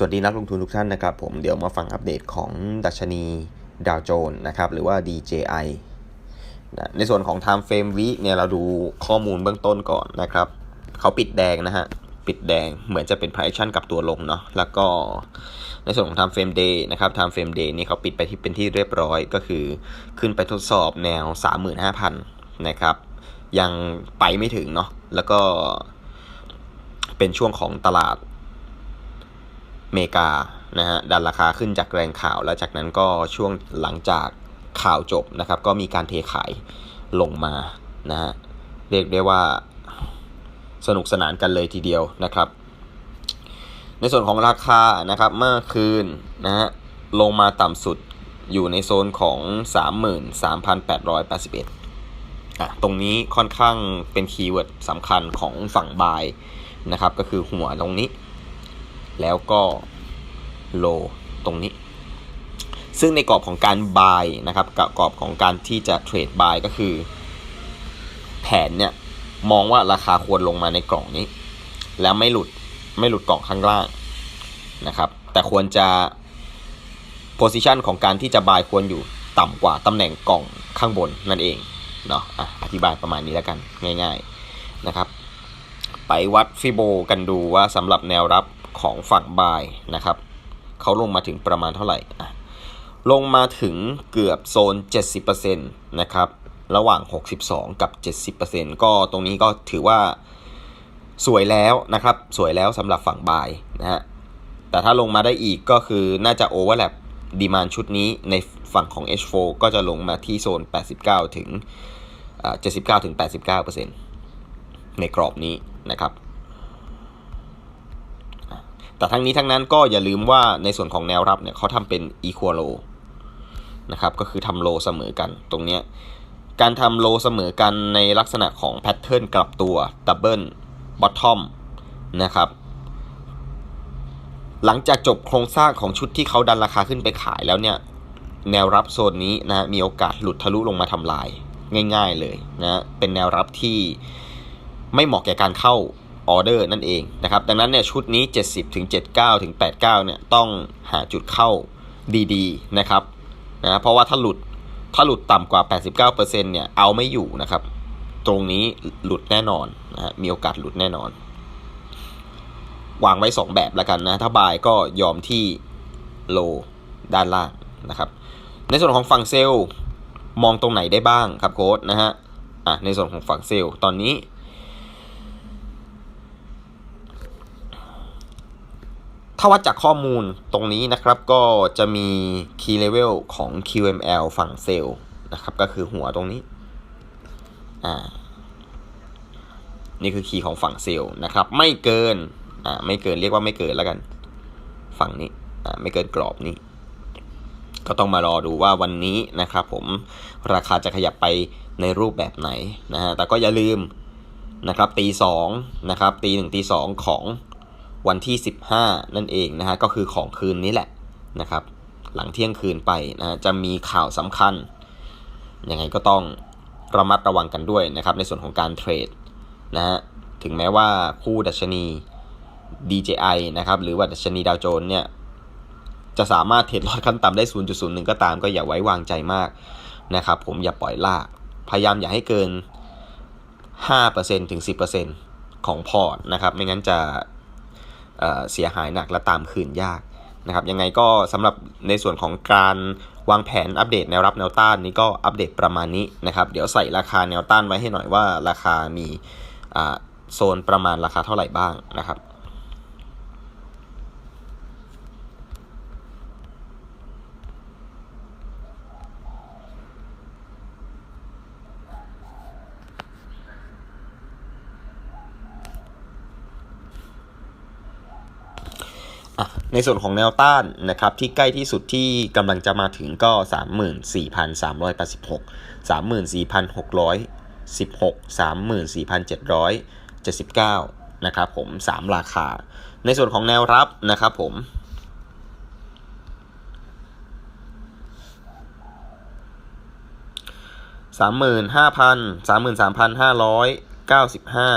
สวัสดีนักลงทุนทุกท่านนะครับ ผมเดี๋ยวมาฟังอัปเดตของดัชนีดาวโจนส์นะครับหรือว่า DJI นะในส่วนของ Time Frame Week เนี่ยเราดูข้อมูลเบื้องต้นก่อนนะครับ เขาปิดแดงนะฮะ ปิดแดงเหมือนจะเป็น price action กับตัวลงเนาะแล้วก็ในส่วนของ Time Frame Day นะครับ Time Frame Day นี่เขาปิดไปที่เป็นที่เรียบร้อยก็คือขึ้นไปทดสอบแนว 35,000 นะครับ ยังไปไม่ถึงเนาะแล้วก็เป็นช่วงของตลาด เมกานะฮะดันราคาขึ้นจากแรงข่าว แล้วจากนั้นก็ช่วงหลังจากข่าวจบนะครับ ก็มีการเทขายลงมานะฮะเรียกได้ว่าสนุกสนานกันเลยทีเดียวนะครับ ในส่วนของราคานะครับเมื่อคืนนะฮะลงมาต่ำสุดอยู่ในโซนของ 33,881อะตรงนี้ค่อนข้างเป็นคีย์เวิร์ดสำคัญของฝั่งบายนะครับ ก็คือหัวตรงนี้ แล้วก็โลตรงนี้ ซึ่งในกรอบของการ buy นะครับกับกรอบของการที่จะเทรด buy ก็คือ แผนเนี่ยมองว่าราคาควรลงมาในกล่องนี้ แล้วไม่หลุดไม่หลุดกล่องข้างล่างนะครับ แต่ควรจะ position ของการที่จะ buy ควรอยู่ต่ำกว่าตำแหน่งกล่องข้างบนนั่นเองเนาะอะอธิบายประมาณนี้แล้วกันง่าย ๆนะครับ ไปวัดฟิโบกันดูว่าสำหรับแนวรับ ของฝั่งบายนะครับเขาลงมาถึงประมาณเท่าไหร่ลงมาถึงเกือบโซน 70%นะครับระหว่าง 62 กับ 70%ก็ตรงนี้ก็ถือว่าสวยแล้วนะครับ สวยแล้วสำหรับฝั่งบายนะฮะแต่ถ้าลงมาได้อีกก็คือน่าจะโอเวอร์แลปดีมานชุดนี้ในฝั่งของ H4 ก็จะลงมาที่โซน 89 ถึง79ถึง89%ในกรอบนี้นะครับ แต่ทั้งนี้ทั้งนั้นก็อย่าลืมว่าในส่วนของแนวรับเนี่ยเขาทำเป็น equal low นะครับก็คือทำโลเสมอกันตรงเนี้ยการทำโลเสมอกันในลักษณะของแพทเทิร์นกลับตัว double bottom นะครับหลังจากจบโครงสร้างของชุดที่เขาดันราคาขึ้นไปขายแล้วเนี่ยแนวรับโซนนี้นะมีโอกาสหลุดทะลุลงมาทำลายง่าย ๆเลยนะเป็นแนวรับที่ไม่เหมาะแก่การเข้า ออเดอร์นั่นเองนะครับดังนั้นเนี่ยชุดนี้ 70ถึง79ถึง89เนี่ยต้องหาจุดเข้าดีๆนะครับนะเพราะว่าถ้าหลุดถ้าหลุดต่ำกว่า 89%เนี่ยเอาไม่อยู่นะครับ ตรงนี้หลุดแน่นอนนะมีโอกาสหลุดแน่นอน วางไว้ 2 แบบแล้วกันนะ ถ้าบายก็ยอมที่โลด้านล่างนะครับ ในส่วนของฝั่งเซลล์มองตรงไหนได้บ้างครับโค้ดนะฮะอะในส่วนของฝั่งเซลล์ตอนนี้ ถ้าวัดจากข้อมูลตรงนี้นะครับก็จะมี key level ของ QML ฝั่งเซลล์นะครับ ก็คือหัวตรงนี้อ่านี่คือคีย์ของฝั่งเซลล์นะครับ ไม่เกินอ่าไม่เกินเรียกว่าไม่เกินแล้วกัน ฝั่งนี้อ่าไม่เกินกรอบนี้ ก็ต้องมารอดูว่าวันนี้นะครับผมราคาจะขยับไปในรูปแบบไหนนะฮะแต่ก็อย่าลืมนะครับตีสองนะครับตีหนึ่งตีสองของ วันที่ 15 นั่นเองนะฮะก็คือของคืนนี้แหละนะครับ หลังเที่ยงคืนไปนะจะมีข่าวสำคัญยังไงก็ต้องระมัดระวังกันด้วยนะครับ ในส่วนของการเทรดนะฮะถึงแม้ว่าคู่ดัชนี DJI นะครับหรือว่าดัชนีดาวโจนส์เนี่ยจะสามารถเทรดลอดขั้นต่ำได้ 0.01 ก็ตามก็อย่าไว้วางใจมากนะครับผมอย่าปล่อยลาก พยายามอย่าให้เกิน 5%ถึง 10%ของพอร์ตนะครับ ไม่งั้นจะ เสียหายหนักและตามคืนยากนะครับยังไงก็สำหรับในส่วนของการวางแผนอัปเดตแนวรับแนวต้านนี้ก็อัปเดตประมาณนี้นะครับ เดี๋ยวใส่ราคาแนวต้านไว้ให้หน่อยว่าราคามีโซนประมาณราคาเท่าไหร่บ้างนะครับ ในส่วนของแนวต้านนะครับที่ใกล้ที่สุดที่กำลังจะมาถึงก็ 34,386 34,616 34,779 นะครับผม 3 ราคา ในส่วนของแนวรับนะครับผมสามหมื่นห้าพันสามหมื่นสามพันห้าร้อยเก้าสิบห้า